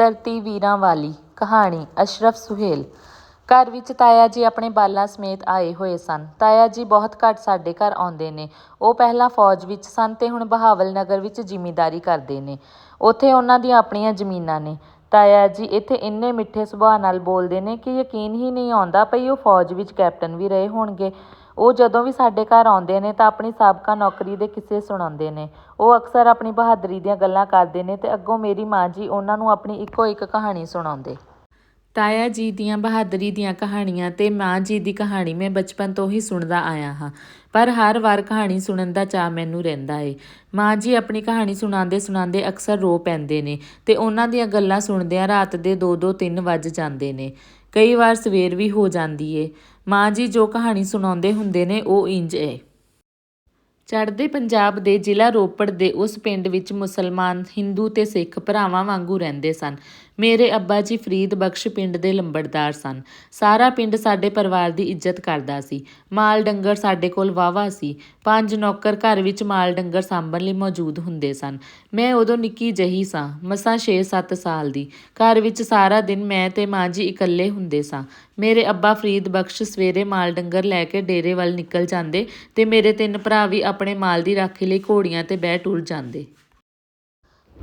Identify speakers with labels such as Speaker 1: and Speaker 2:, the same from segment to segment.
Speaker 1: ਧਰਤੀ ਵੀਰਾਂ ਵਾਲੀ ਕਹਾਣੀ, ਅਸ਼ਰਫ ਸੁਹੇਲ। ਘਰ ਵਿੱਚ ਤਾਇਆ ਜੀ ਆਪਣੇ ਬਾਲਾਂ ਸਮੇਤ ਆਏ ਹੋਏ ਸਨ। ਤਾਇਆ ਜੀ ਬਹੁਤ ਘੱਟ ਸਾਡੇ ਘਰ ਆਉਂਦੇ ਨੇ। ਉਹ ਪਹਿਲਾਂ ਫੌਜ ਵਿੱਚ ਸਨ ਤੇ ਹੁਣ ਬਹਾਵਲ ਨਗਰ ਵਿੱਚ ਜ਼ਿਮੀਂਦਾਰੀ ਕਰਦੇ ਨੇ। ਉੱਥੇ ਉਹਨਾਂ ਦੀਆਂ ਆਪਣੀਆਂ ਜ਼ਮੀਨਾਂ ਨੇ। ਤਾਇਆ ਜੀ ਇੱਥੇ ਇੰਨੇ ਮਿੱਠੇ ਸੁਭਾਅ ਨਾਲ ਬੋਲਦੇ ਨੇ ਕਿ ਯਕੀਨ ਹੀ ਨਹੀਂ ਆਉਂਦਾ ਪਈ ਉਹ ਫੌਜ ਵਿੱਚ ਕੈਪਟਨ ਵੀ ਰਹੇ ਹੋਣਗੇ। ਉਹ ਜਦੋਂ ਵੀ ਸਾਡੇ ਘਰ ਆਉਂਦੇ ਨੇ ਤਾਂ ਆਪਣੀ ਸਾਬਕਾ ਨੌਕਰੀ ਦੇ ਕਿੱਸੇ ਸੁਣਾਉਂਦੇ ਨੇ। ਉਹ ਅਕਸਰ ਆਪਣੀ ਬਹਾਦਰੀ ਦੀਆਂ ਗੱਲਾਂ ਕਰਦੇ ਨੇ ਤੇ ਅੱਗੋਂ ਮੇਰੀ ਮਾਂ ਜੀ ਉਹਨਾਂ ਨੂੰ ਆਪਣੀ ਇੱਕੋ ਇੱਕ ਕਹਾਣੀ ਸੁਣਾਉਂਦੇ। ਤਾਇਆ ਜੀ ਦੀਆਂ ਬਹਾਦਰੀ ਦੀਆਂ ਕਹਾਣੀਆਂ ਤੇ ਮਾਂ ਜੀ ਦੀ ਕਹਾਣੀ ਮੈਂ ਬਚਪਨ ਤੋਂ ਹੀ ਸੁਣਦਾ ਆਇਆ ਹਾਂ। ਪਰ ਹਰ ਵਾਰ ਕਹਾਣੀ ਸੁਣਨ ਦਾ ਚਾਅ ਮੈਨੂੰ ਰਹਿੰਦਾ ਏ। ਮਾਂ ਜੀ ਆਪਣੀ ਕਹਾਣੀ ਸੁਣਾਉਂਦੇ ਸੁਣਾਉਂਦੇ ਅਕਸਰ ਰੋ ਪੈਂਦੇ ਨੇ ਤੇ ਉਹਨਾਂ ਦੀਆਂ ਗੱਲਾਂ ਸੁਣਦਿਆਂ ਰਾਤ ਦੇ 2-2 3 ਵੱਜ ਜਾਂਦੇ ਨੇ। ਕਈ ਵਾਰ ਸਵੇਰ ਵੀ ਹੋ ਜਾਂਦੀ ਏ। ਮਾਂ ਜੀ ਜੋ ਕਹਾਣੀ ਸੁਣਾਉਂਦੇ ਹੁੰਦੇ ਨੇ, ਉਹ ਇੰਜ ਏ। ਚੜ੍ਹਦੇ ਪੰਜਾਬ ਦੇ ਜ਼ਿਲ੍ਹਾ ਰੋਪੜ ਦੇ ਉਸ ਪਿੰਡ ਵਿੱਚ ਮੁਸਲਮਾਨ, ਹਿੰਦੂ ਤੇ ਸਿੱਖ ਭਰਾਵਾਂ ਵਾਂਗੂ ਰਹਿੰਦੇ ਸਨ। ਮੇਰੇ ਅੱਬਾ ਜੀ ਫਰੀਦ ਬਖਸ਼ ਪਿੰਡ ਦੇ ਲੰਬੜਦਾਰ ਸਨ। ਸਾਰਾ ਪਿੰਡ ਸਾਡੇ ਪਰਿਵਾਰ ਦੀ ਇੱਜ਼ਤ ਕਰਦਾ ਸੀ। ਮਾਲ ਡੰਗਰ ਸਾਡੇ ਕੋਲ ਵਾਵਾ ਸੀ। ਪੰਜ ਨੌਕਰ ਘਰ ਵਿੱਚ ਮਾਲ ਡੰਗਰ ਸਾਂਭਣ ਲਈ ਮੌਜੂਦ ਹੁੰਦੇ ਸਨ। ਮੈਂ ਉਦੋਂ ਨਿੱਕੀ ਜਹੀ ਸਾਂ, ਮਸਾਂ 6-7 ਸਾਲ ਦੀ। ਘਰ ਵਿੱਚ ਸਾਰਾ ਦਿਨ ਮੈਂ ਤੇ ਮਾਂ ਜੀ ਇਕੱਲੇ ਹੁੰਦੇ ਸਾਂ। ਮੇਰੇ ਅੱਬਾ ਫਰੀਦ ਬਖਸ਼ ਸਵੇਰੇ ਮਾਲ ਡੰਗਰ ਲੈ ਕੇ ਡੇਰੇ ਵੱਲ ਨਿਕਲ ਜਾਂਦੇ ਤੇ ਮੇਰੇ ਤਿੰਨ ਭਰਾ ਵੀ ਆਪਣੇ ਮਾਲ ਦੀ ਰਾਖੀ ਲਈ ਘੋੜੀਆਂ ਤੇ ਬਹਿ ਟੁਰ ਜਾਂਦੇ।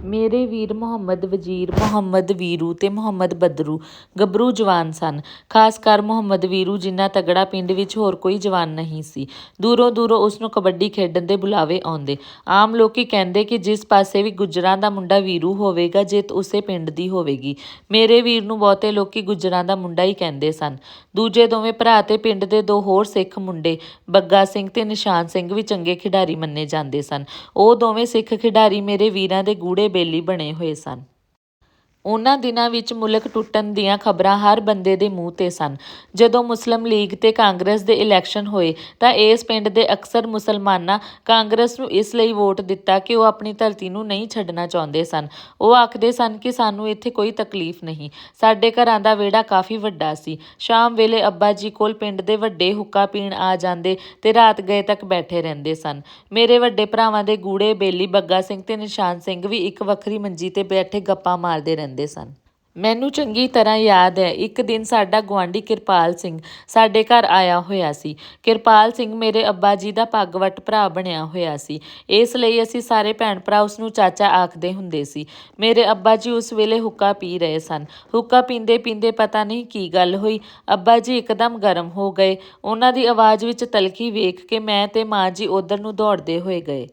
Speaker 1: ਮੇਰੇ ਵੀਰ ਮੁਹੰਮਦ, ਵਜ਼ੀਰ ਮੁਹੰਮਦ ਵੀਰੂ ਤੇ ਮੁਹੰਮਦ ਬਦਰੂ ਗੱਭਰੂ ਜਵਾਨ ਸਨ। ਖਾਸ ਕਰ ਮੁਹੰਮਦ ਵੀਰੂ ਜਿੰਨਾ ਤਗੜਾ ਪਿੰਡ ਵਿੱਚ ਹੋਰ ਕੋਈ ਜਵਾਨ ਨਹੀਂ ਸੀ। ਦੂਰੋਂ ਦੂਰੋਂ ਉਸ ਨੂੰ ਕਬੱਡੀ ਖੇਡਣ ਦੇ ਬੁਲਾਵੇ ਆਉਂਦੇ। ਆਮ ਲੋਕੀ ਕਹਿੰਦੇ ਕਿ ਜਿਸ ਪਾਸੇ ਵੀ ਗੁੱਜਰਾਂ ਦਾ ਮੁੰਡਾ ਵੀਰੂ ਹੋਵੇਗਾ, ਜਿੱਤ ਉਸੇ ਪਿੰਡ ਦੀ ਹੋਵੇਗੀ। ਮੇਰੇ ਵੀਰ ਨੂੰ ਬਹੁਤੇ ਲੋਕੀ ਗੁੱਜਰਾਂ ਦਾ ਮੁੰਡਾ ਹੀ ਕਹਿੰਦੇ ਸਨ। ਦੂਜੇ ਦੋਵੇਂ ਭਰਾ ਤੇ ਪਿੰਡ ਦੇ ਦੋ ਹੋਰ ਸਿੱਖ ਮੁੰਡੇ, ਬੱਗਾ ਸਿੰਘ ਤੇ ਨਿਸ਼ਾਨ ਸਿੰਘ ਵੀ ਚੰਗੇ ਖਿਡਾਰੀ ਮੰਨੇ ਜਾਂਦੇ ਸਨ। ਉਹ ਦੋਵੇਂ ਸਿੱਖ ਖਿਡਾਰੀ ਮੇਰੇ ਵੀਰਾਂ ਦੇ ਗੂੜੇ ਬੇਲੀ ਬਣੇ ਹੋਏ ਸਨ। ਉਹਨਾਂ ਦਿਨਾਂ ਵਿੱਚ ਮੁਲਕ ਟੁੱਟਣ ਦੀਆਂ ਖਬਰਾਂ ਹਰ ਬੰਦੇ ਦੇ ਮੂੰਹ ਤੇ ਸਨ। ਜਦੋਂ ਮੁਸਲਿਮ ਲੀਗ ਤੇ ਕਾਂਗਰਸ ਦੇ ਇਲੈਕਸ਼ਨ ਹੋਏ, ਤਾਂ ਇਸ ਪਿੰਡ ਦੇ ਅਕਸਰ ਮੁਸਲਮਾਨਾਂ ਕਾਂਗਰਸ ਨੂੰ ਇਸ ਲਈ ਵੋਟ ਦਿੱਤਾ ਕਿ ਉਹ ਆਪਣੀ ਧਰਤੀ ਨੂੰ ਨਹੀਂ ਛੱਡਣਾ ਚਾਹੁੰਦੇ ਸਨ। ਉਹ ਆਖਦੇ ਸਨ ਕਿ ਸਾਨੂੰ ਇੱਥੇ ਕੋਈ ਤਕਲੀਫ ਨਹੀਂ। ਸਾਡੇ ਘਰਾਂ ਦਾ ਵਿਹੜਾ ਕਾਫੀ ਵੱਡਾ ਸੀ। ਸ਼ਾਮ ਵੇਲੇ ਅੱਬਾ ਜੀ ਕੋਲ ਪਿੰਡ ਦੇ ਵੱਡੇ ਹੁੱਕਾ ਪੀਣ ਆ ਜਾਂਦੇ ਤੇ ਰਾਤ ਗਏ ਤੱਕ ਬੈਠੇ ਰਹਿੰਦੇ ਸਨ। ਮੇਰੇ ਵੱਡੇ ਭਰਾਵਾਂ ਦੇ ਗੂੜੇ ਬੇਲੀ ਬੱਗਾ ਸਿੰਘ ਤੇ ਨਿਸ਼ਾਨ ਸਿੰਘ ਵੀ ਇੱਕ ਵੱਖਰੀ ਮੰਜੀ ਤੇ ਬੈਠੇ ਗੱਪਾਂ ਮਾਰਦੇ ਰਹਿੰਦੇ ਸਨ। ਮੈਨੂੰ ਚੰਗੀ ਤਰ੍ਹਾਂ ਯਾਦ ਹੈ, ਇੱਕ ਦਿਨ ਸਾਡਾ ਗੁਆਂਢੀ ਕਿਰਪਾਲ ਸਿੰਘ ਸਾਡੇ ਘਰ ਆਇਆ ਹੋਇਆ ਸੀ। ਕਿਰਪਾਲ ਸਿੰਘ ਮੇਰੇ ਅੱਬਾ ਜੀ ਦਾ ਪੱਗਵਟ ਭਰਾ ਬਣਿਆ ਹੋਇਆ ਸੀ। ਇਸ ਲਈ ਅਸੀਂ ਸਾਰੇ ਭੈਣ ਭਰਾ ਉਸ ਨੂੰ ਚਾਚਾ ਆਖਦੇ ਹੁੰਦੇ ਸੀ। ਮੇਰੇ ਅੱਬਾ ਜੀ ਉਸ ਵੇਲੇ ਹੁੱਕਾ ਪੀ ਰਹੇ ਸਨ। ਹੁੱਕਾ ਪੀਂਦੇ ਪੀਂਦੇ ਪਤਾ ਨਹੀਂ ਕੀ ਗੱਲ ਹੋਈ। ਅੱਬਾ ਜੀ ਇੱਕਦਮ ਗਰਮ ਹੋ ਗਏ। ਉਹਨਾਂ ਦੀ ਆਵਾਜ਼ ਵਿੱਚ ਤਲਖੀ ਵੇਖ ਕੇ ਮੈਂ ਤੇ ਮਾਂ ਜੀ ਉਧਰ ਨੂੰ ਦੌੜਦੇ ਹੋਏ ਗਏ।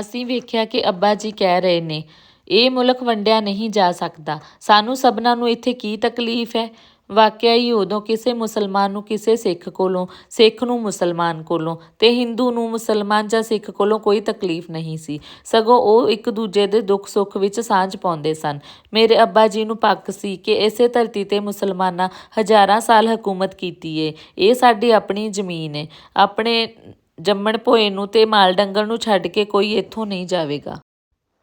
Speaker 1: ਅਸੀਂ ਵੇਖਿਆ ਕਿ ਅੱਬਾ ਜੀ ਕਹਿ ਰਹੇ ਨੇ ਇਹ ਮੁਲਕ ਵੰਡਿਆ ਨਹੀਂ ਜਾ ਸਕਦਾ। ਸਾਨੂੰ ਸਭਨਾਂ ਨੂੰ ਇੱਥੇ ਕੀ ਤਕਲੀਫ ਹੈ? ਵਾਕਿਆ ਹੀ ਉਦੋਂ ਕਿਸੇ ਮੁਸਲਮਾਨ ਨੂੰ ਕਿਸੇ ਸਿੱਖ ਕੋਲੋਂ, ਸਿੱਖ ਨੂੰ ਮੁਸਲਮਾਨ ਕੋਲੋਂ ਤੇ ਹਿੰਦੂ ਨੂੰ ਮੁਸਲਮਾਨ ਜਾਂ ਸਿੱਖ ਕੋਲੋਂ ਕੋਈ ਤਕਲੀਫ ਨਹੀਂ ਸੀ। ਸਗੋਂ ਉਹ ਇੱਕ ਦੂਜੇ ਦੇ ਦੁੱਖ ਸੁੱਖ ਵਿੱਚ ਸਾਂਝ ਪਾਉਂਦੇ ਸਨ। ਮੇਰੇ ਅੱਬਾ ਜੀ ਨੂੰ ਪੱਕ ਸੀ ਕਿ ਇਸੇ ਧਰਤੀ ਤੇ ਮੁਸਲਮਾਨਾਂ ਹਜ਼ਾਰਾਂ ਸਾਲ ਹਕੂਮਤ ਕੀਤੀ ਏ। ਇਹ ਸਾਡੀ ਆਪਣੀ ਜ਼ਮੀਨ ਏ। ਆਪਣੇ ਜੰਮਣ ਭੋਏ ਨੂੰ ਤੇ ਮਾਲ ਡੰਗਰ ਨੂੰ ਛੱਡ ਕੇ ਕੋਈ ਇੱਥੋਂ ਨਹੀਂ ਜਾਵੇਗਾ।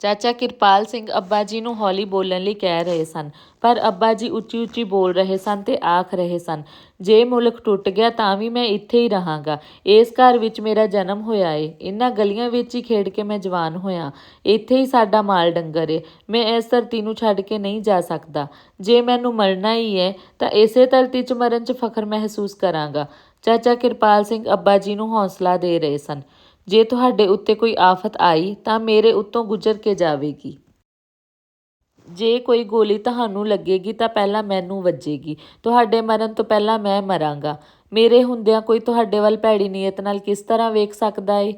Speaker 1: ਚਾਚਾ ਕਿਰਪਾਲ ਸਿੰਘ ਅੱਬਾ ਜੀ ਨੂੰ ਹੌਲੀ ਬੋਲਣ ਲਈ ਕਹਿ ਰਹੇ ਸਨ। ਪਰ ਅੱਬਾ ਜੀ ਉੱਚੀ ਉੱਚੀ ਬੋਲ ਰਹੇ ਸਨ ਤੇ ਆਖ ਰਹੇ ਸਨ, ਜੇ ਮੁਲਕ ਟੁੱਟ ਗਿਆ ਤਾਂ ਵੀ ਮੈਂ ਇੱਥੇ ਹੀ ਰਹਾਂਗਾ। ਇਸ ਘਰ ਵਿੱਚ ਮੇਰਾ ਜਨਮ ਹੋਇਆ ਏ। ਇਹਨਾਂ ਗਲੀਆਂ ਵਿੱਚ ਹੀ ਖੇਡ ਕੇ ਮੈਂ ਜਵਾਨ ਹੋਇਆ। ਇੱਥੇ ਹੀ ਸਾਡਾ ਮਾਲ ਡੰਗਰ ਏ। ਮੈਂ ਇਸ ਧਰਤੀ ਨੂੰ ਛੱਡ ਕੇ ਨਹੀਂ ਜਾ ਸਕਦਾ। ਜੇ ਮੈਨੂੰ ਮਰਨਾ ਹੀ ਹੈ ਤਾਂ ਇਸੇ ਧਰਤੀ 'ਚ ਮਰਨ 'ਚ ਫਖਰ ਮਹਿਸੂਸ ਕਰਾਂਗਾ। ਚਾਚਾ ਕਿਰਪਾਲ ਸਿੰਘ ਅੱਬਾ ਜੀ ਨੂੰ ਹੌਸਲਾ ਦੇ ਰਹੇ ਸਨ। ਜੇ ਤੁਹਾਡੇ ਉੱਤੇ ਕੋਈ ਆਫਤ ਆਈ ਤਾਂ ਮੇਰੇ ਉੱਤੋਂ ਗੁਜ਼ਰ ਕੇ ਜਾਵੇਗੀ। ਜੇ ਕੋਈ ਗੋਲੀ ਤੁਹਾਨੂੰ ਲੱਗੇਗੀ ਤਾਂ ਪਹਿਲਾਂ ਮੈਨੂੰ ਵੱਜੇਗੀ। ਤੁਹਾਡੇ ਮਰਨ ਤੋਂ ਪਹਿਲਾਂ ਮੈਂ ਮਰਾਂਗਾ। ਮੇਰੇ ਹੁੰਦਿਆਂ ਕੋਈ ਤੁਹਾਡੇ ਵੱਲ ਭੈੜੀ ਨੀਅਤ ਨਾਲ ਕਿਸ ਤਰ੍ਹਾਂ ਵੇਖ ਸਕਦਾ ਏ?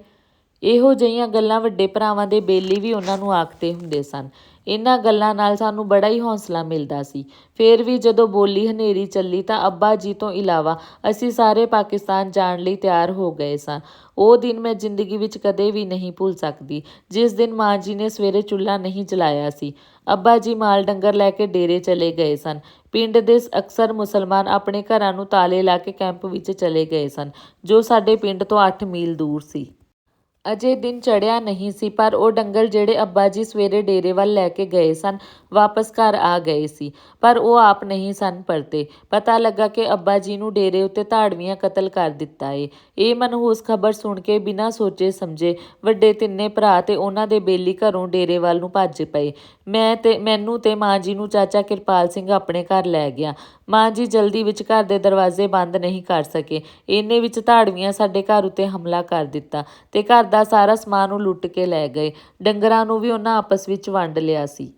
Speaker 1: ਇਹੋ ਜਿਹੀਆਂ ਗੱਲਾਂ ਵੱਡੇ ਭਰਾਵਾਂ ਦੇ ਬੇਲੀ ਵੀ ਉਹਨਾਂ ਨੂੰ ਆਖਦੇ ਹੁੰਦੇ ਸਨ। ਇਹਨਾਂ ਗੱਲਾਂ ਨਾਲ ਸਾਨੂੰ ਬੜਾ ਹੀ ਹੌਸਲਾ ਮਿਲਦਾ ਸੀ। ਫਿਰ ਵੀ ਜਦੋਂ ਬੋਲੀ ਹਨੇਰੀ ਚੱਲੀ ਤਾਂ ਅੱਬਾ ਜੀ ਤੋਂ ਇਲਾਵਾ ਅਸੀਂ ਸਾਰੇ ਪਾਕਿਸਤਾਨ ਜਾਣ ਲਈ ਤਿਆਰ ਹੋ ਗਏ ਸਾਂ। ਉਹ ਦਿਨ ਮੈਂ ਜ਼ਿੰਦਗੀ ਵਿੱਚ ਕਦੇ ਵੀ ਨਹੀਂ ਭੁੱਲ ਸਕਦੀ। ਜਿਸ ਦਿਨ ਮਾਂ ਜੀ ਨੇ ਸਵੇਰੇ ਚੁੱਲ੍ਹਾ ਨਹੀਂ ਜਲਾਇਆ ਸੀ, ਅੱਬਾ ਜੀ ਮਾਲ ਡੰਗਰ ਲੈ ਕੇ ਡੇਰੇ ਚਲੇ ਗਏ ਸਨ। ਪਿੰਡ ਦੇ ਅਕਸਰ ਮੁਸਲਮਾਨ ਆਪਣੇ ਘਰਾਂ ਨੂੰ ਤਾਲੇ ਲਾ ਕੇ ਕੈਂਪ ਵਿੱਚ ਚਲੇ ਗਏ ਸਨ, ਜੋ ਸਾਡੇ ਪਿੰਡ ਤੋਂ 8 ਮੀਲ ਦੂਰ ਸੀ। ਅਜੇ ਦਿਨ ਚੜ੍ਹਿਆ ਨਹੀਂ ਸੀ, ਪਰ ਉਹ ਡੰਗਰ ਜਿਹੜੇ ਅੱਬਾ ਜੀ ਸਵੇਰੇ ਡੇਰੇ ਵੱਲ ਲੈ ਕੇ ਗਏ ਸਨ, ਵਾਪਸ ਘਰ ਆ ਗਏ ਸੀ, ਪਰ ਉਹ ਆਪ ਨਹੀਂ ਸਨ ਪਰਤੇ। ਪਤਾ ਲੱਗਾ ਕਿ ਅੱਬਾ ਜੀ ਨੂੰ ਡੇਰੇ ਉੱਤੇ ਧਾੜਵੀਆਂ ਕਤਲ ਕਰ ਦਿੱਤਾ ਏ। ਇਹ ਮਨਹੂਸ ਖਬਰ ਸੁਣ ਕੇ ਬਿਨਾਂ ਸੋਚੇ ਸਮਝੇ ਵੱਡੇ ਤਿੰਨੇ ਭਰਾ ਤੇ ਉਹਨਾਂ ਦੇ ਬੇਲੀ ਘਰੋਂ ਡੇਰੇ ਵੱਲ ਨੂੰ ਭੱਜ ਪਏ। ਮੈਂ ਤੇ, ਮੈਨੂੰ ਤੇ ਮਾਂ ਜੀ ਨੂੰ ਚਾਚਾ ਕਿਰਪਾਲ ਸਿੰਘ ਆਪਣੇ ਘਰ ਲੈ ਗਿਆ। ਮਾਂ ਜੀ ਜਲਦੀ ਵਿੱਚ ਘਰ ਦੇ ਦਰਵਾਜ਼ੇ ਬੰਦ ਨਹੀਂ ਕਰ ਸਕੇ। ਇੰਨੇ ਵਿੱਚ ਧਾੜਵੀਆਂ ਸਾਡੇ ਘਰ ਉੱਤੇ ਹਮਲਾ ਕਰ ਦਿੱਤਾ ਤੇ ਘਰ ਦਾ ਸਾਰਾ ਸਮਾਨ ਉਹ ਲੁੱਟ ਕੇ ਲੈ ਗਏ। ਡੰਗਰਾਂ ਨੂੰ ਵੀ ਉਹਨਾਂ ਆਪਸ ਵਿੱਚ ਵੰਡ ਲਿਆ ਸੀ।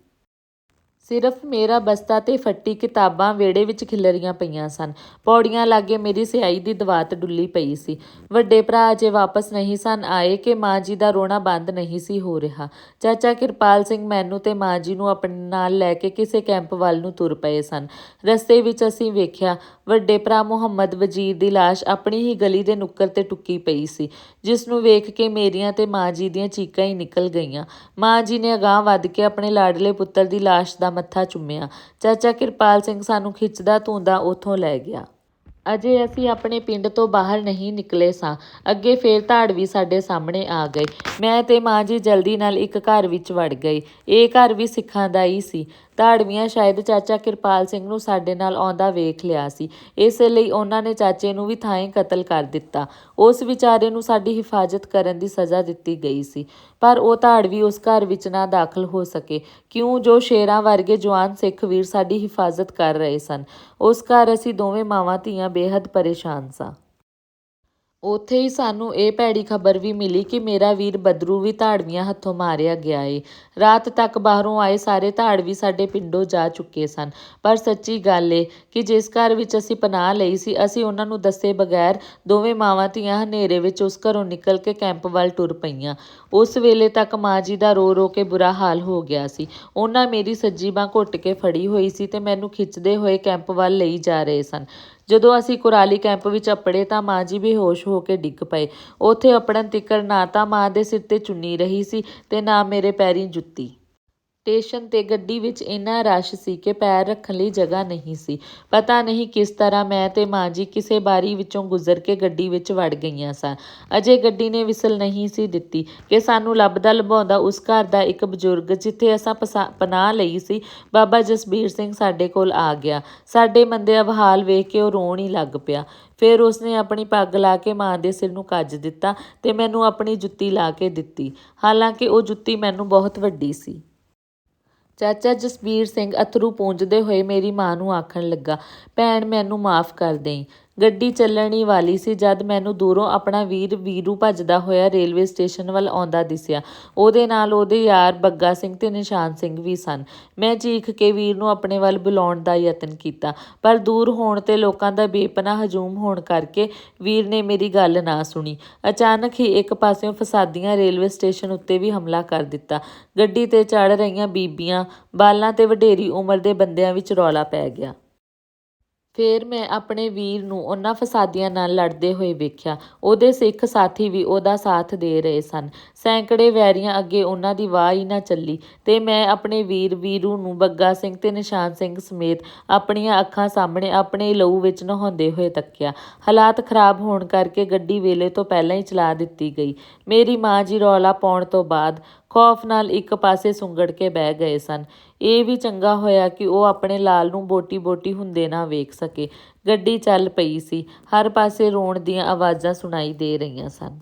Speaker 1: ਸਿਰਫ ਮੇਰਾ ਬਸਤਾ ਤੇ ਫੱਟੀ ਕਿਤਾਬਾਂ ਵਿਹੜੇ ਵਿੱਚ ਖਿਲਰੀਆਂ ਪਈਆਂ ਸਨ। ਪੌੜੀਆਂ ਲਾਗੇ ਮੇਰੀ ਸਿਆਹੀ ਦੀ ਦਵਾਤ ਡੁੱਲੀ ਪਈ ਸੀ। ਵੱਡੇ ਭਰਾ ਅਜੇ ਵਾਪਸ ਨਹੀਂ ਸਨ ਆਏ ਕਿ ਮਾਂ ਜੀ ਦਾ ਰੋਣਾ ਬੰਦ ਨਹੀਂ ਸੀ ਹੋ ਰਿਹਾ। ਚਾਚਾ ਕਿਰਪਾਲ ਸਿੰਘ ਮੈਨੂੰ ਤੇ ਮਾਂ ਜੀ ਨੂੰ ਆਪਣੇ ਨਾਲ ਲੈ ਕੇ ਕਿਸੇ ਕੈਂਪ ਵੱਲ ਨੂੰ ਤੁਰ ਪਏ ਸਨ। ਰਸਤੇ ਵਿੱਚ ਅਸੀਂ ਵੇਖਿਆ, ਵੱਡੇ ਭਰਾ ਮੁਹੰਮਦ ਵਜੀਰ ਦੀ ਲਾਸ਼ ਆਪਣੀ ਹੀ ਗਲੀ ਦੇ ਨੁੱਕਰ ਤੇ ਟੁੱਕੀ ਪਈ ਸੀ, ਜਿਸ ਨੂੰ ਵੇਖ ਕੇ ਮੇਰੀਆਂ ਤੇ ਮਾਂ ਜੀ ਦੀਆਂ ਚੀਕਾਂ ਹੀ ਨਿਕਲ ਗਈਆਂ। ਮਾਂ ਜੀ ਨੇ ਅਗਾਂਹ ਵੱਧ ਕੇ ਆਪਣੇ ਲਾਡਲੇ ਪੁੱਤਰ ਦੀ ਲਾਸ਼ ਦਾ ਮੱਥਾ ਚੁੰਮਿਆ। ਚਾਚਾ ਕਿਰਪਾਲ ਸਿੰਘ ਸਾਨੂੰ ਖਿੱਚਦਾ ਧੂੰਦਾ ਉੱਥੋਂ ਲੈ ਗਿਆ। ਅਜੇ ਅਸੀਂ ਆਪਣੇ ਪਿੰਡ ਤੋਂ ਬਾਹਰ ਨਹੀਂ ਨਿਕਲੇ ਸਾਂ। ਅੱਗੇ ਫੇਰ ਧਾੜਵੀ ਸਾਡੇ ਸਾਹਮਣੇ ਆ ਗਏ ਮੈਂ ਤੇ ਮਾਂ ਜੀ ਜਲਦੀ ਨਾਲ ਇੱਕ ਘਰ ਵਿੱਚ ਵੜ ਗਏ। ਇਹ ਘਰ ਵੀ ਸਿੱਖਾਂ ਦਾ ਹੀ ਸੀ। ਧਾੜਵੀਆਂ ਸ਼ਾਇਦ ਚਾਚਾ ਕਿਰਪਾਲ ਸਿੰਘ ਨੂੰ ਸਾਡੇ ਨਾਲ ਆਉਂਦਾ ਵੇਖ ਲਿਆ ਸੀ। ਇਸੇ ਲਈ ਉਹਨਾਂ ਨੇ ਚਾਚੇ ਨੂੰ ਵੀ ਥਾਂ ਕਤਲ ਕਰ ਦਿੱਤਾ। ਉਸ ਵਿਚਾਰੇ ਨੂੰ ਸਾਡੀ ਹਿਫਾਜ਼ਤ ਕਰਨ ਦੀ ਸਜ਼ਾ ਦਿੱਤੀ ਗਈ ਸੀ। ਪਰ ਉਹ ਧਾੜਵੀ ਉਸ ਘਰ ਵਿੱਚ ਨਾ ਦਾਖਲ ਹੋ ਸਕੇ। ਕਿਉਂ? ਜੋ ਸ਼ੇਰਾਂ ਵਰਗੇ ਜਵਾਨ ਸਿੱਖ ਵੀਰ ਸਾਡੀ ਹਿਫਾਜ਼ਤ ਕਰ ਰਹੇ ਸਨ। ਉਸ ਘਰ ਅਸੀਂ ਦੋਵੇਂ ਮਾਵਾਂ ਧੀਆਂ ਬੇਹੱਦ ਪਰੇਸ਼ਾਨ ਸਾਂ। ਉੱਥੇ ਹੀ ਸਾਨੂੰ ਇਹ ਭੈੜੀ ਖਬਰ ਵੀ ਮਿਲੀ ਕਿ ਮੇਰਾ ਵੀਰ ਬਦਰੂ ਵੀ ਧਾੜਵੀਆਂ ਹੱਥੋਂ ਮਾਰਿਆ ਗਿਆ ਏ। ਰਾਤ ਤੱਕ ਬਾਹਰੋਂ ਆਏ ਸਾਰੇ ਧਾੜਵੀ ਸਾਡੇ ਪਿੰਡੋਂ ਜਾ ਚੁੱਕੇ ਸਨ। ਪਰ ਸੱਚੀ ਗੱਲ ਏ ਕਿ ਜਿਸ ਘਰ ਵਿੱਚ ਅਸੀਂ ਪਨਾਹ ਲਈ ਸੀ, ਅਸੀਂ ਉਹਨਾਂ ਨੂੰ ਦੱਸੇ ਬਗੈਰ ਦੋਵੇਂ ਮਾਵਾਂ ਧੀਆਂ ਹਨੇਰੇ ਵਿੱਚ ਉਸ ਘਰੋਂ ਨਿਕਲ ਕੇ ਕੈਂਪ ਵੱਲ ਤੁਰ ਪਈਆਂ। ਉਸ ਵੇਲੇ ਤੱਕ ਮਾਂ ਜੀ ਦਾ ਰੋ ਰੋ ਕੇ ਬੁਰਾ ਹਾਲ ਹੋ ਗਿਆ ਸੀ। ਉਹਨਾਂ ਮੇਰੀ ਸੱਜੀ ਬਾਂਹ ਘੁੱਟ ਕੇ ਫੜੀ ਹੋਈ ਸੀ ਤੇ ਮੈਨੂੰ ਖਿੱਚਦੇ ਹੋਏ ਕੈਂਪ ਵੱਲ ਲਈ ਜਾ ਰਹੇ ਸਨ। ਜਦੋਂ ਅਸੀਂ ਕੁਰਾਲੀ ਕੈਂਪ ਵਿੱਚ ਅਪੜੇ ਤਾਂ ਮਾਂ ਜੀ ਬੇਹੋਸ਼ ਹੋ ਕੇ ਡਿੱਗ ਪਏ। ਉੱਥੇ ਅਪੜਨ ਤਿਕਰ ਨਾ ਤਾਂ ਮਾਂ ਦੇ ਸਿਰ ਤੇ ਚੁੰਨੀ ਰਹੀ ਸੀ ਤੇ ਨਾ ਮੇਰੇ ਪੈਰੀਂ ਜੁੱਤੀ। ਸਟੇਸ਼ਨ ਤੇ ਗੱਡੀ ਵਿੱਚ ਇੰਨਾ ਰਸ਼ ਸੀ ਕਿ ਪੈਰ ਰੱਖਣ ਲਈ ਜਗ੍ਹਾ ਨਹੀਂ ਸੀ। ਪਤਾ ਨਹੀਂ ਕਿਸ ਤਰ੍ਹਾਂ ਮੈਂ ਤੇ ਮਾਂ ਜੀ ਕਿਸੇ ਬਾਰੀ ਵਿੱਚੋਂ ਗੁਜ਼ਰ ਕੇ ਗੱਡੀ ਵਿੱਚ ਵੜ ਗਈਆਂ ਸਾਂ। ਅਜੇ ਗੱਡੀ ਨੇ ਵਿਸਲ ਨਹੀਂ ਸੀ ਦਿੱਤੀ ਕਿ ਸਾਨੂੰ ਲੱਭਦਾ ਲਭਾਉਂਦਾ ਉਸ ਘਰ ਦਾ ਇੱਕ ਬਜ਼ੁਰਗ ਜਿੱਥੇ ਅਸਾਂ ਪਸਾ- ਪਨਾਹ ਲਈ ਸੀ, ਬਾਬਾ ਜਸਬੀਰ ਸਿੰਘ ਸਾਡੇ ਕੋਲ ਆ ਗਿਆ। ਸਾਡੇ ਮੰਦੇ ਹਾਲ ਵੇਖ ਕੇ ਉਹ ਰੋਣ ਹੀ ਲੱਗ ਪਿਆ। ਫਿਰ ਉਸਨੇ ਆਪਣੀ ਪੱਗ ਲਾ ਕੇ ਮਾਂ ਦੇ ਸਿਰ ਨੂੰ ਕੱਜ ਦਿੱਤਾ ਤੇ ਮੈਨੂੰ ਆਪਣੀ ਜੁੱਤੀ ਲਾ ਕੇ ਦਿੱਤੀ। ਹਾਲਾਂਕਿ ਉਹ ਜੁੱਤੀ ਮੈਨੂੰ ਬਹੁਤ ਵੱਡੀ ਸੀ। ਚਾਚਾ ਜਸਬੀਰ ਸਿੰਘ ਅਥਰੂ ਪੂੰਝਦੇ ਹੋਏ ਮੇਰੀ ਮਾਂ ਨੂੰ ਆਖਣ ਲੱਗਾ, ਭੈਣ, ਮੈਨੂੰ ਮਾਫ ਕਰ ਦੇਈਂ। ਗੱਡੀ ਚੱਲਣੀ ਵਾਲੀ ਸੀ, ਜਦ ਮੈਨੂੰ ਦੂਰੋਂ ਆਪਣਾ ਵੀਰ ਵੀਰੂ ਭੱਜਦਾ ਹੋਇਆ ਰੇਲਵੇ ਸਟੇਸ਼ਨ ਵੱਲ ਆਉਂਦਾ ਦਿਸਿਆ। ਉਹਦੇ ਨਾਲ ਉਹਦੇ ਯਾਰ ਬੱਗਾ ਸਿੰਘ ਤੇ ਨਿਸ਼ਾਨ ਸਿੰਘ ਵੀ ਸਨ। ਮੈਂ ਚੀਖ ਕੇ ਵੀਰ ਨੂੰ ਆਪਣੇ ਵੱਲ ਬੁਲਾਉਣ ਦਾ ਯਤਨ ਕੀਤਾ, ਪਰ ਦੂਰ ਹੋਣ ਤੇ ਲੋਕਾਂ ਦਾ ਬੇਪਨਾਹ ਹਜੂਮ ਹੋਣ ਕਰਕੇ ਵੀਰ ਨੇ ਮੇਰੀ ਗੱਲ ਨਾ ਸੁਣੀ। ਅਚਾਨਕ ਹੀ ਇੱਕ ਪਾਸਿਓਂ ਫਸਾਦੀਆਂ ਰੇਲਵੇ ਸਟੇਸ਼ਨ ਉੱਤੇ ਵੀ ਹਮਲਾ ਕਰ ਦਿੱਤਾ। ਗੱਡੀ ਤੇ ਚੜ ਰਹੀਆਂ ਬੀਬੀਆਂ, ਬਾਲਾਂ ਤੇ ਵਡੇਰੀ ਉਮਰ ਦੇ ਬੰਦਿਆਂ ਵਿੱਚ ਰੌਲਾ ਪੈ ਗਿਆ। ਫੇਰ ਮੈਂ ਆਪਣੇ ਵੀਰ ਨੂੰ ਉਹਨਾਂ ਫਸਾਦੀਆਂ ਨਾਲ ਲੜਦੇ ਹੋਏ ਵੇਖਿਆ। ਉਹਦੇ ਸਿੱਖ ਸਾਥੀ ਵੀ ਉਹਦਾ ਸਾਥ ਦੇ ਰਹੇ ਸਨ। ਸੈਂਕੜੇ ਵੈਰੀਆਂ ਅੱਗੇ ਉਹਨਾਂ ਦੀ ਵਾਹ ਹੀ ਨਾ ਚੱਲੀ ਤੇ ਮੈਂ ਆਪਣੇ ਵੀਰ ਵੀਰੂ ਨੂੰ ਬੱਗਾ ਸਿੰਘ ਤੇ ਨਿਸ਼ਾਨ ਸਿੰਘ ਸਮੇਤ ਆਪਣੀਆਂ ਅੱਖਾਂ ਸਾਹਮਣੇ ਆਪਣੇ ਲਹੂ ਵਿੱਚ ਨਹਾਉਂਦੇ ਹੋਏ ਤੱਕਿਆ। ਹਾਲਾਤ ਖਰਾਬ ਹੋਣ ਕਰਕੇ ਗੱਡੀ ਵੇਲੇ ਤੋਂ ਪਹਿਲਾਂ ਹੀ ਚਲਾ ਦਿੱਤੀ ਗਈ। ਮੇਰੀ ਮਾਂ ਜੀ ਰੌਲਾ ਪਾਉਣ ਤੋਂ ਬਾਅਦ ਖੌਫ ਨਾਲ ਇੱਕ ਪਾਸੇ ਸੁੰਗੜ ਕੇ ਬਹਿ ਗਏ ਸਨ। ਇਹ ਵੀ ਚੰਗਾ ਹੋਇਆ ਕਿ ਉਹ ਆਪਣੇ ਲਾਲ ਨੂੰ ਬੋਟੀ-ਬੋਟੀ ਹੁੰਦੇ ਨਾ ਵੇਖ ਸਕੇ। ਗੱਡੀ ਚੱਲ ਪਈ ਸੀ। ਹਰ ਪਾਸੇ ਰੋਣ ਦੀਆਂ ਆਵਾਜ਼ਾਂ ਸੁਣਾਈ ਦੇ ਰਹੀਆਂ ਸਨ।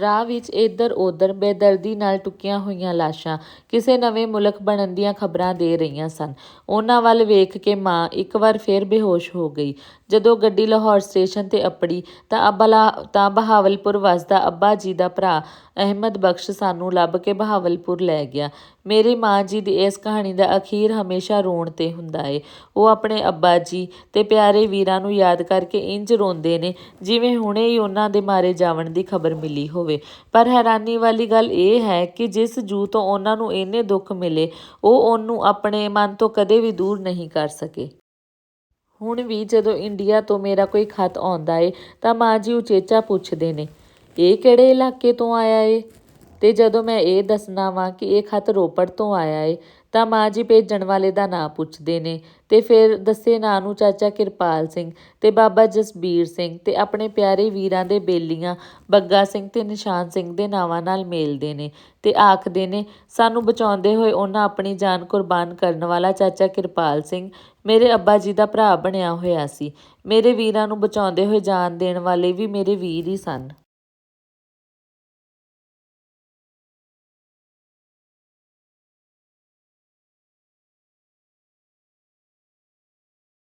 Speaker 1: ਰਾਹ ਵਿੱਚ ਇੱਧਰ ਉੱਧਰ ਬੇਦਰਦੀ ਨਾਲ ਟੁੱਕੀਆਂ ਹੋਈਆਂ ਲਾਸ਼ਾਂ ਕਿਸੇ ਨਵੇਂ ਮੁਲਕ ਬਣਨ ਦੀਆਂ ਖਬਰਾਂ ਦੇ ਰਹੀਆਂ ਸਨ। ਉਹਨਾਂ ਵੱਲ ਵੇਖ ਕੇ ਮਾਂ ਇੱਕ ਵਾਰ ਫੇਰ ਬੇਹੋਸ਼ ਹੋ ਗਈ। ਜਦੋਂ ਗੱਡੀ ਲਾਹੌਰ ਸਟੇਸ਼ਨ ਤੇ ਅਪੜੀ, ਤਾਂ ਅਬਲਾ, ਤਾਂ ਬਹਾਵਲਪੁਰ ਵਸਦਾ ਅੱਬਾ ਜੀ ਦਾ ਭਰਾ ਅਹਿਮਦ ਬਖਸ਼ ਸਾਨੂੰ ਲੱਭ ਕੇ ਬਹਾਵਲਪੁਰ ਲੈ ਗਿਆ। ਮੇਰੀ ਮਾਂ ਜੀ ਦੀ ਇਸ ਕਹਾਣੀ ਦਾ ਅਖੀਰ ਹਮੇਸ਼ਾ ਰੋਣ ਤੇ ਹੁੰਦਾ ਏ। ਉਹ ਆਪਣੇ ਅੱਬਾ ਜੀ ਤੇ ਪਿਆਰੇ ਵੀਰਾਂ ਨੂੰ ਯਾਦ ਕਰਕੇ ਇੰਜ ਰੋਂਦੇ ਨੇ, ਜਿਵੇਂ ਹੁਣੇ ਹੀ ਉਹਨਾਂ ਦੇ ਮਾਰੇ ਜਾਵਣ ਦੀ ਖਬਰ ਮਿਲੀ ਹੋਵੇ। ਪਰ ਹੈਰਾਨੀ ਵਾਲੀ ਗੱਲ ਇਹ ਹੈ ਕਿ ਜਿਸ ਜੂ ਤੋਂ ਉਹਨਾਂ ਨੂੰ ਇੰਨੇ ਦੁੱਖ ਮਿਲੇ, ਉਹ ਉਹਨੂੰ ਆਪਣੇ ਮਨ ਤੋਂ ਕਦੇ ਵੀ ਦੂਰ ਨਹੀਂ ਕਰ ਸਕੇ। ਹੁਣ ਵੀ ਜਦੋਂ ਇੰਡੀਆ ਤੋਂ ਮੇਰਾ ਕੋਈ ਖਤ ਆਉਂਦਾ ਏ, ਤਾਂ ਮਾਂ ਜੀ ਉਚੇਚਾ ਪੁੱਛਦੇ ਨੇ, ਇਹ ਕਿਹੜੇ ਇਲਾਕੇ ਤੋਂ ਆਇਆ ਏ? ਤੇ ਜਦੋਂ ਮੈਂ ਇਹ ਦੱਸਣਾ ਵਾਂ ਕਿ ਇਹ ਖਤ ਰੋਪੜ ਤੋਂ ਆਇਆ ਏ, ਤਾਂ ਮਾਂ ਜੀ ਭੇਜਣ ਵਾਲੇ ਦਾ ਨਾਂ ਪੁੱਛਦੇ ਨੇ ਤੇ ਫਿਰ ਦੱਸੇ ਨਾਂ ਨੂੰ ਚਾਚਾ ਕਿਰਪਾਲ ਸਿੰਘ ਤੇ ਬਾਬਾ ਜਸਬੀਰ ਸਿੰਘ ਤੇ ਆਪਣੇ ਪਿਆਰੇ ਵੀਰਾਂ ਦੇ ਬੇਲੀਆਂ ਬੱਗਾ ਸਿੰਘ ਤੇ ਨਿਸ਼ਾਨ ਸਿੰਘ ਦੇ ਨਾਵਾਂ ਨਾਲ ਮੇਲਦੇ ਨੇ ਤੇ ਆਖਦੇ ਨੇ, ਸਾਨੂੰ ਬਚਾਉਂਦੇ ਹੋਏ ਉਹਨਾਂ ਆਪਣੀ ਜਾਨ ਕੁਰਬਾਨ ਕਰਨ ਵਾਲਾ ਚਾਚਾ ਕਿਰਪਾਲ ਸਿੰਘ ਮੇਰੇ ਅੱਬਾ ਜੀ ਦਾ ਭਰਾ ਬਣਿਆ ਹੋਇਆ ਸੀ। ਮੇਰੇ ਵੀਰਾਂ ਨੂੰ ਬਚਾਉਂਦੇ ਹੋਏ ਜਾਨ ਦੇਣ ਵਾਲੇ ਵੀ ਮੇਰੇ ਵੀਰ ਹੀ ਸਨ।